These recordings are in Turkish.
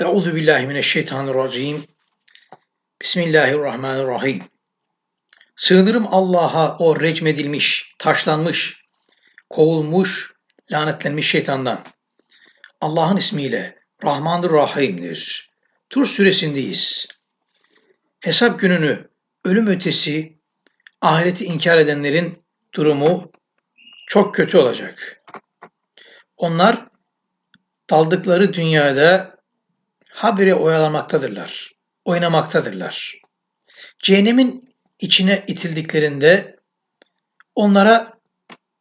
Euzu billahi mineşşeytanirracim. Bismillahirrahmanirrahim. Sığınırım Allah'a o recmedilmiş, taşlanmış, kovulmuş, lanetlenmiş şeytandan. Allah'ın ismiyle Rahmandır Rahim'dir. Tur suresindeyiz. Hesap gününü, ölüm ötesi, ahireti inkar edenlerin durumu çok kötü olacak. Onlar daldıkları dünyada habire oyalamaktadırlar, oynamaktadırlar. Cehennemin içine itildiklerinde onlara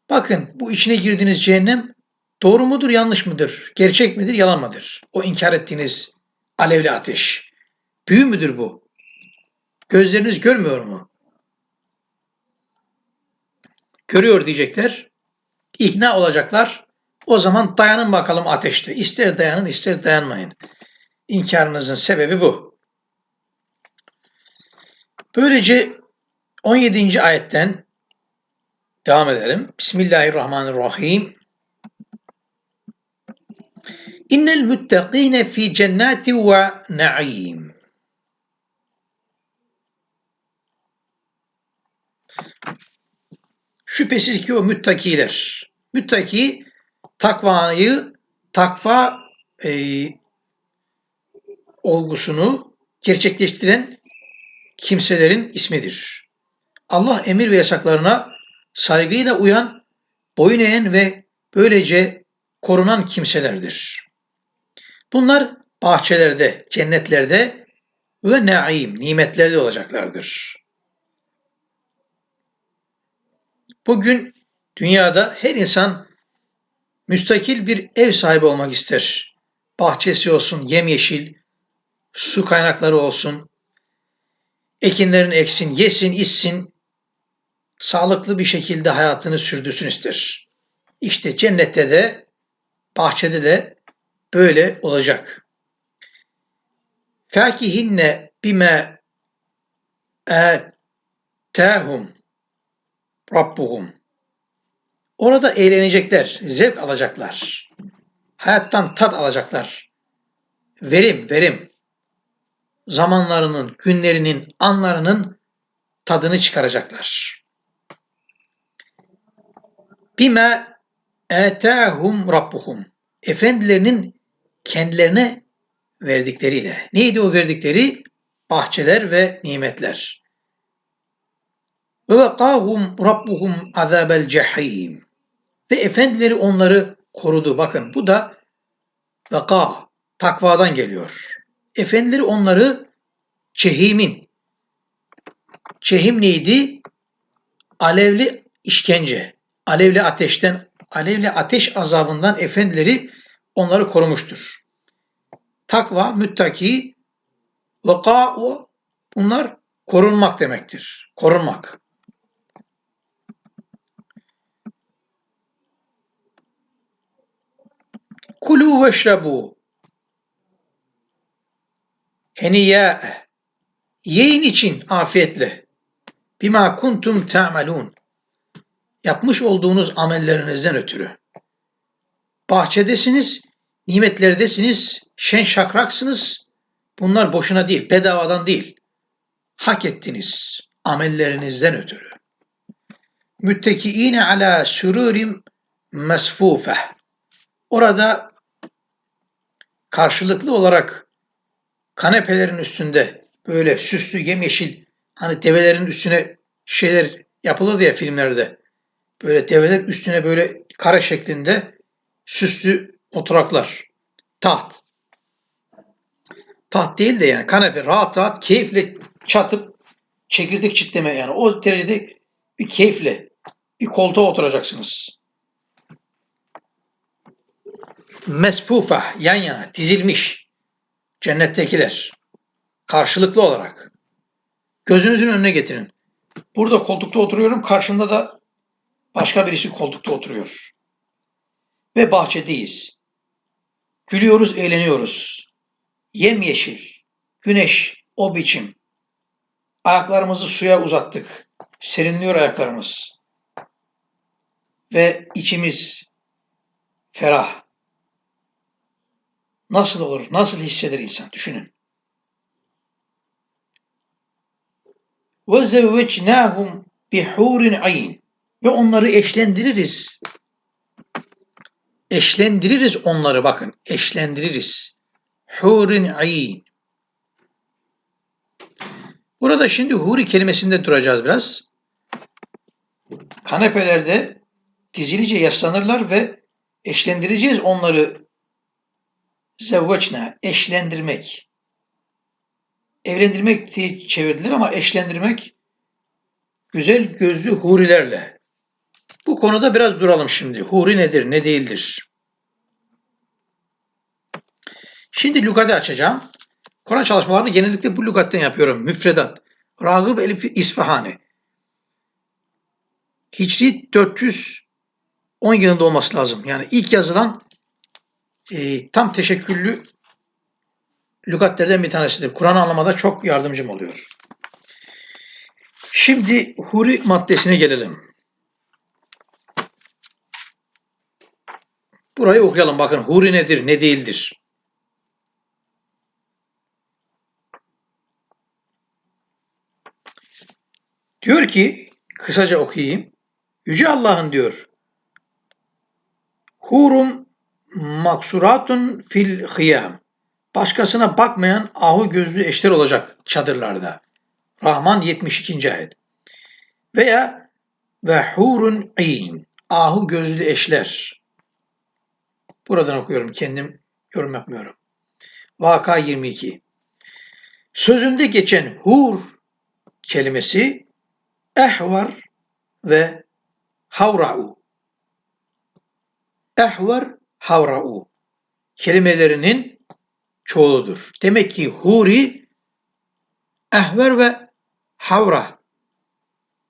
bakın bu içine girdiğiniz cehennem doğru mudur, yanlış mıdır, gerçek midir, yalan mıdır? O inkar ettiğiniz alevli ateş. Büyü müdür bu? Gözleriniz görmüyor mu? Görüyor diyecekler. İkna olacaklar. O zaman dayanın bakalım ateşte. İster dayanın ister dayanmayın. İnkarınızın sebebi bu. Böylece 17. ayetten devam edelim. Bismillahirrahmanirrahim. İnnel müttakine fi cennati ve na'im. Şüphesiz ki o müttakiler. Müttaki takvayı, takva e, olgusunu gerçekleştiren kimselerin ismidir. Allah emir ve yasaklarına saygıyla uyan, boyun eğen ve böylece korunan kimselerdir. Bunlar bahçelerde, cennetlerde ve naim, nimetlerde olacaklardır. Bugün dünyada her insan müstakil bir ev sahibi olmak ister. Bahçesi olsun, yemyeşil, su kaynakları olsun, ekinlerin eksin, yesin, içsin, sağlıklı bir şekilde hayatını sürdürsün ister. İşte cennette de, bahçede de böyle olacak. Fakihinne bime etahum Rabbuhum. Orada eğlenecekler, zevk alacaklar. Hayattan tat alacaklar. Verim, verim. Zamanlarının, günlerinin, anlarının tadını çıkaracaklar. Bime etahum rabbuhum. Efendilerinin kendilerine verdikleriyle. Neydi o verdikleri? Bahçeler ve nimetler. Ve vekahum rabbuhum azabel cehim. Ve efendileri onları korudu. Bakın bu da veka, takvadan geliyor. Efendileri onları cehimin. Cehim neydi? Alevli işkence, alevli ateşten, alevli ateş azabından efendileri onları korumuştur. Takva, müttaki, veka, bunlar korunmak demektir. Korunmak. Kulu veşrebu. Heniya. Yiyin için afiyetle. Bima kuntum ta'malun. Yapmış olduğunuz amellerinizden ötürü. Bahçedesiniz, nimetlerdesiniz, şen şakraksınız. Bunlar boşuna değil, bedavadan değil. Hak ettiniz amellerinizden ötürü. Müttekiine ala sururim mesfufe. Orada karşılıklı olarak kanepelerin üstünde böyle süslü yemyeşil hani develerin üstüne şeyler yapılır ya filmlerde. Böyle develer üstüne böyle kare şeklinde süslü oturaklar. Taht. Taht değil de yani kanepe rahat rahat keyifle çatıp çekirdek çitleme yani o derecede bir keyifle bir koltuğa oturacaksınız. Mesfufa yan yana dizilmiş cennettekiler karşılıklı olarak gözünüzün önüne getirin. Burada koltukta oturuyorum karşımda da başka birisi koltukta oturuyor. Ve bahçedeyiz. Gülüyoruz, eğleniyoruz. Yemyeşil, güneş, o biçim. Ayaklarımızı suya uzattık. Serinliyor ayaklarımız. Ve içimiz ferah nasıl olur? Nasıl hisseder insan? Düşünün. وَزَوَّجْنَاهُمْ بِحُورٍ عَيْنٍ Ve onları eşlendiririz. Eşlendiririz onları bakın. Eşlendiririz. Hurin ayn. Burada şimdi huri kelimesinde duracağız biraz. Kanepelerde dizilice yaslanırlar ve eşlendireceğiz onları zevveçne, eşlendirmek. Evlendirmek diye çevirilir ama eşlendirmek güzel gözlü hurilerle. Bu konuda biraz duralım şimdi. Huri nedir, ne değildir? Şimdi lügatı açacağım. Kur'an çalışmalarını genellikle bu lügatten yapıyorum. Müfredat. Ragıb Elif İsfahani. Hicri 410 yılında olması lazım. Yani ilk yazılan e, tam teşekküllü lügatlerden bir tanesidir. Kur'an anlamada çok yardımcım oluyor. Şimdi huri maddesine gelelim. Burayı okuyalım. Bakın huri nedir, ne değildir. Diyor ki, kısaca okuyayım. Yüce Allah'ın diyor, Hurum maksuratun fil hıyam. Başkasına bakmayan ahu gözlü eşler olacak çadırlarda. Rahman 72. ayet. Veya ve hurun ayn. Ahu gözlü eşler. Buradan okuyorum. Kendim yorum yapmıyorum. Vaka 22. Sözünde geçen hur kelimesi ehvar ve havra'u. Ehvar, havra'u kelimelerinin çoğuludur. Demek ki huri, ehver ve havra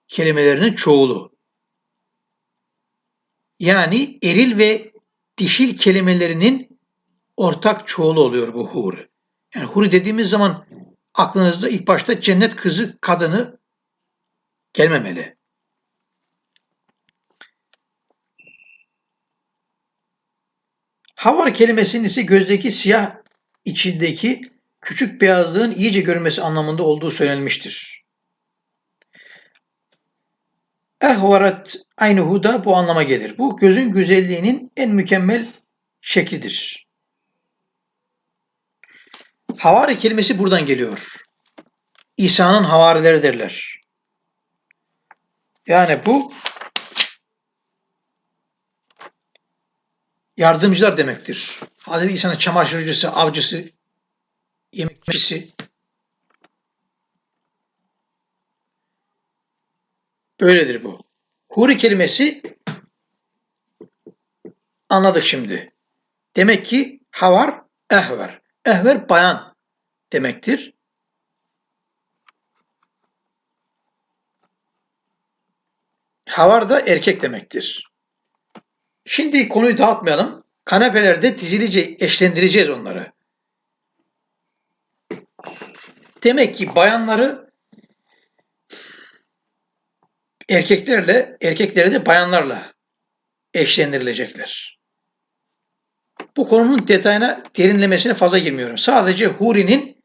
kelimelerinin çoğulu. Yani eril ve dişil kelimelerinin ortak çoğulu oluyor bu huri. Yani huri dediğimiz zaman aklınızda ilk başta cennet kızı kadını gelmemeli. Havar kelimesinin ise gözdeki siyah içindeki küçük beyazlığın iyice görünmesi anlamında olduğu söylenmiştir. Ehvarat aynı huda bu anlama gelir. Bu gözün güzelliğinin en mükemmel şeklidir. Havari kelimesi buradan geliyor. İsa'nın havarileri derler. Yani bu yardımcılar demektir. Hazreti İsa'nın çamaşırcısı, avcısı, yemekçisi. Böyledir bu. Huri kelimesi anladık şimdi. Demek ki havar, ehver. Ehver bayan demektir. Havar da erkek demektir. Şimdi konuyu dağıtmayalım. Kanepelerde dizilice eşlendireceğiz onları. Demek ki bayanları erkeklerle, erkekleri de bayanlarla eşlendirilecekler. Bu konunun detayına, derinlemesine fazla girmiyorum. Sadece Huri'nin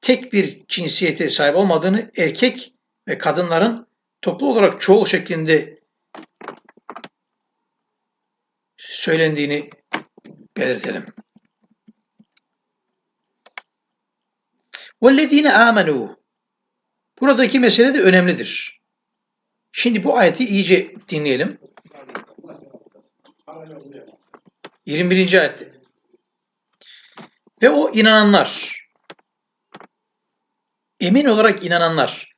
tek bir cinsiyete sahip olmadığını, erkek ve kadınların toplu olarak çoğul şeklinde söylendiğini belirtelim. وَالَّذ۪ينَ آمَنُوا Buradaki mesele de önemlidir. Şimdi bu ayeti iyice dinleyelim. 21. ayet. Ve o inananlar, emin olarak inananlar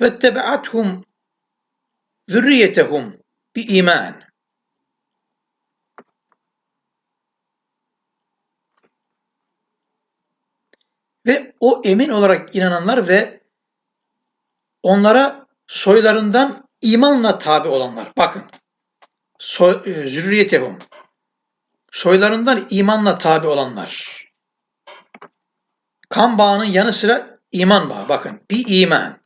ve tebeathum zürriyetehum bi iman. Ve o emin olarak inananlar ve onlara soylarından imanla tabi olanlar. Bakın. Soy, e, zürriyetehum. Soylarından imanla tabi olanlar. Kan bağının yanı sıra iman bağı. Bakın. Bir iman.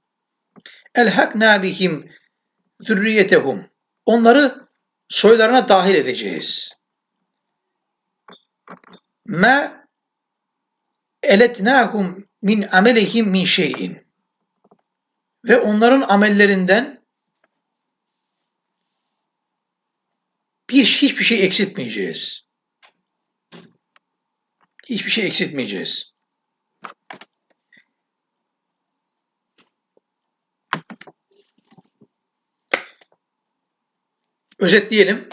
Elhakna bihim zürriyetehum. Onları soylarına dahil edeceğiz. ma eletnahum min amelihim min şeyin. Ve onların amellerinden bir hiçbir şey eksiltmeyeceğiz. Hiçbir şey eksiltmeyeceğiz. Özetleyelim.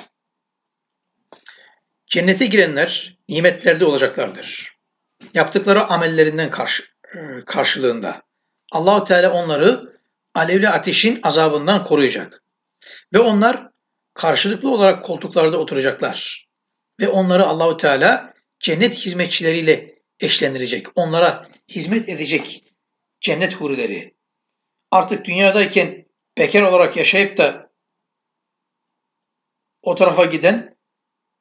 Cennete girenler nimetlerde olacaklardır. Yaptıkları amellerinden karşı, e, karşılığında. Allahu Teala onları alevli ateşin azabından koruyacak. Ve onlar karşılıklı olarak koltuklarda oturacaklar. Ve onları Allahu Teala cennet hizmetçileriyle eşlendirecek. Onlara hizmet edecek cennet hurileri. Artık dünyadayken bekar olarak yaşayıp da o tarafa giden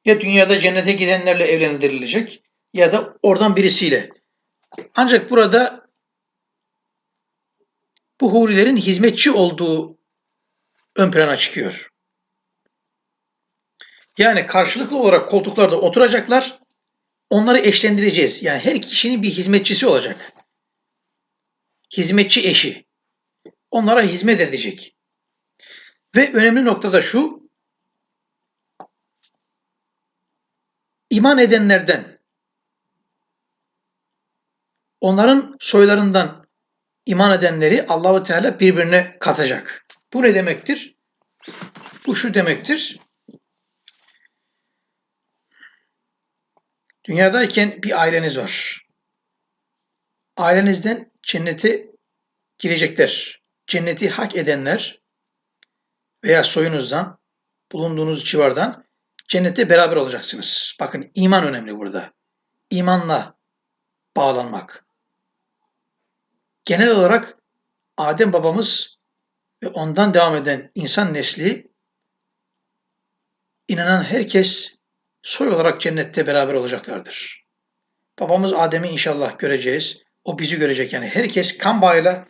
ya dünyada cennete gidenlerle evlendirilecek ya da oradan birisiyle. Ancak burada bu hurilerin hizmetçi olduğu ön plana çıkıyor. Yani karşılıklı olarak koltuklarda oturacaklar, onları eşlendireceğiz. Yani her kişinin bir hizmetçisi olacak. Hizmetçi eşi. Onlara hizmet edecek. Ve önemli nokta da şu, iman edenlerden, onların soylarından iman edenleri Allahu Teala birbirine katacak. Bu ne demektir? Bu şu demektir. Dünyadayken bir aileniz var. Ailenizden cennete girecekler. Cenneti hak edenler veya soyunuzdan, bulunduğunuz civardan cennette beraber olacaksınız. Bakın iman önemli burada. İmanla bağlanmak. Genel olarak Adem babamız ve ondan devam eden insan nesli inanan herkes soy olarak cennette beraber olacaklardır. Babamız Adem'i inşallah göreceğiz. O bizi görecek yani. Herkes kan bağıyla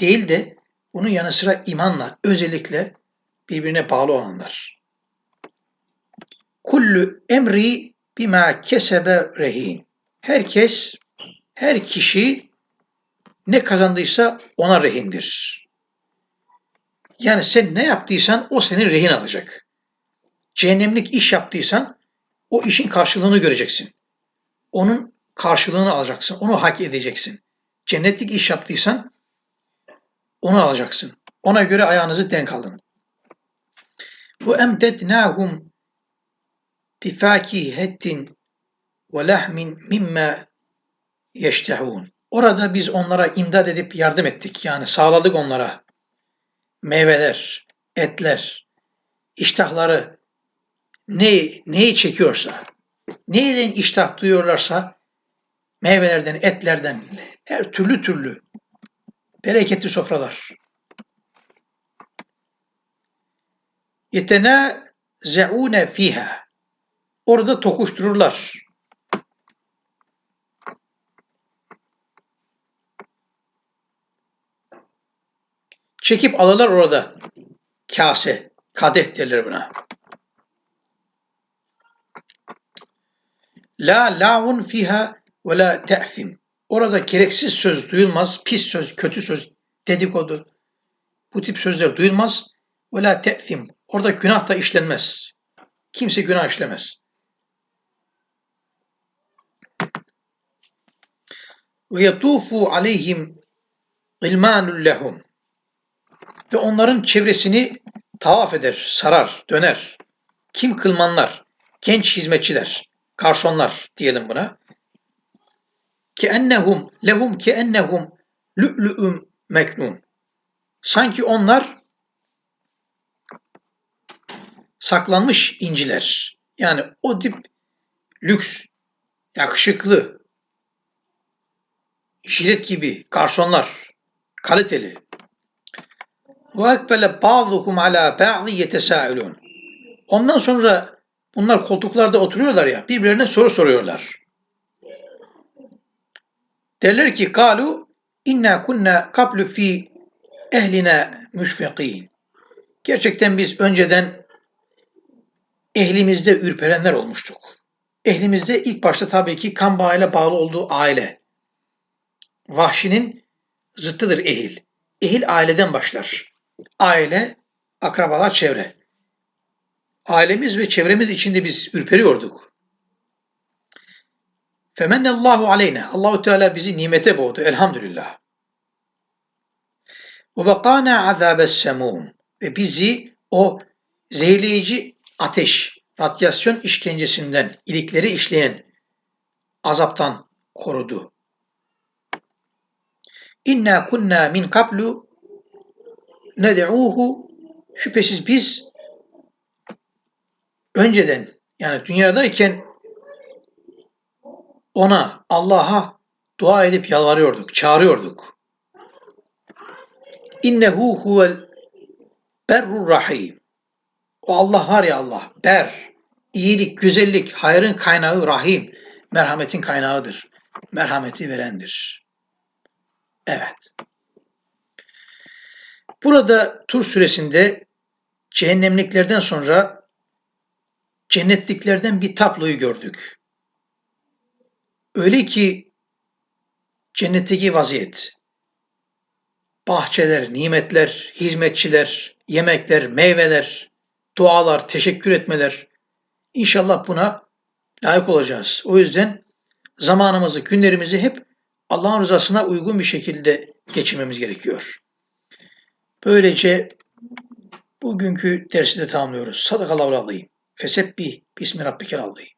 değil de bunun yanı sıra imanla, özellikle birbirine bağlı olanlar. Kullu emri bima kesebe rehin. Herkes, her kişi ne kazandıysa ona rehindir. Yani sen ne yaptıysan o senin rehin alacak. Cehennemlik iş yaptıysan o işin karşılığını göreceksin. Onun karşılığını alacaksın. Onu hak edeceksin. Cennetlik iş yaptıysan onu alacaksın. Ona göre ayağınızı denk alın. Bu emdednahum bi fakihetin ve lahmin mimma yeştehun. Orada biz onlara imdad edip yardım ettik. Yani sağladık onlara. Meyveler, etler, iştahları ne, neyi çekiyorsa, neyden iştah duyuyorlarsa meyvelerden, etlerden, her türlü türlü bereketli sofralar. Yetenazeune fiha. Orada tokuştururlar. Çekip alırlar orada. Kase, kadeh derler buna. La la'un fiha ve la te'fim. Orada gereksiz söz duyulmaz, pis söz, kötü söz, dedikodu. Bu tip sözler duyulmaz. Ve la te'fim. Orada günah da işlenmez. Kimse günah işlemez. Ve yetufu aleyhim ilmanul lehum. Ve onların çevresini tavaf eder, sarar, döner. Kim kılmanlar, genç hizmetçiler, garsonlar diyelim buna. Ki ennehum lehum ki ennehum lü'lü'üm meknun. Sanki onlar saklanmış inciler. Yani o tip lüks, yakışıklı, jilet gibi garsonlar, kaliteli. Ve ekbele ba'duhum ala ba'di yetesâilûn. Ondan sonra bunlar koltuklarda oturuyorlar ya, birbirlerine soru soruyorlar. Derler ki kalu inna kunna kablu fi ehlina müşfiqin. Gerçekten biz önceden ehlimizde ürperenler olmuştuk. ehlimizde ilk başta tabii ki kan bağıyla bağlı olduğu aile. Vahşinin zıttıdır ehil. Ehil aileden başlar. Aile, akrabalar, çevre. Ailemiz ve çevremiz içinde biz ürperiyorduk. Femennallahu aleyne. Allahu Teala bizi nimete boğdu. Elhamdülillah. Ve bekana azabes semum. Ve bizi o zehirleyici ateş, radyasyon işkencesinden, ilikleri işleyen azaptan korudu. İnna kunna min kablu ned'uhu şüphesiz biz önceden yani dünyadayken ona Allah'a dua edip yalvarıyorduk, çağırıyorduk. İnnehu huvel berrur rahim. O Allah var ya Allah, ber, iyilik, güzellik, hayrın kaynağı rahim, merhametin kaynağıdır. Merhameti verendir. Evet. Burada Tur suresinde cehennemliklerden sonra cennetliklerden bir tabloyu gördük. Öyle ki cennetteki vaziyet, bahçeler, nimetler, hizmetçiler, yemekler, meyveler, dualar, teşekkür etmeler. İnşallah buna layık olacağız. O yüzden zamanımızı, günlerimizi hep Allah'ın rızasına uygun bir şekilde geçirmemiz gerekiyor. Böylece bugünkü dersi de tamamlıyoruz. Sadakallahu azim. Fesebbih bismi rabbikel azim.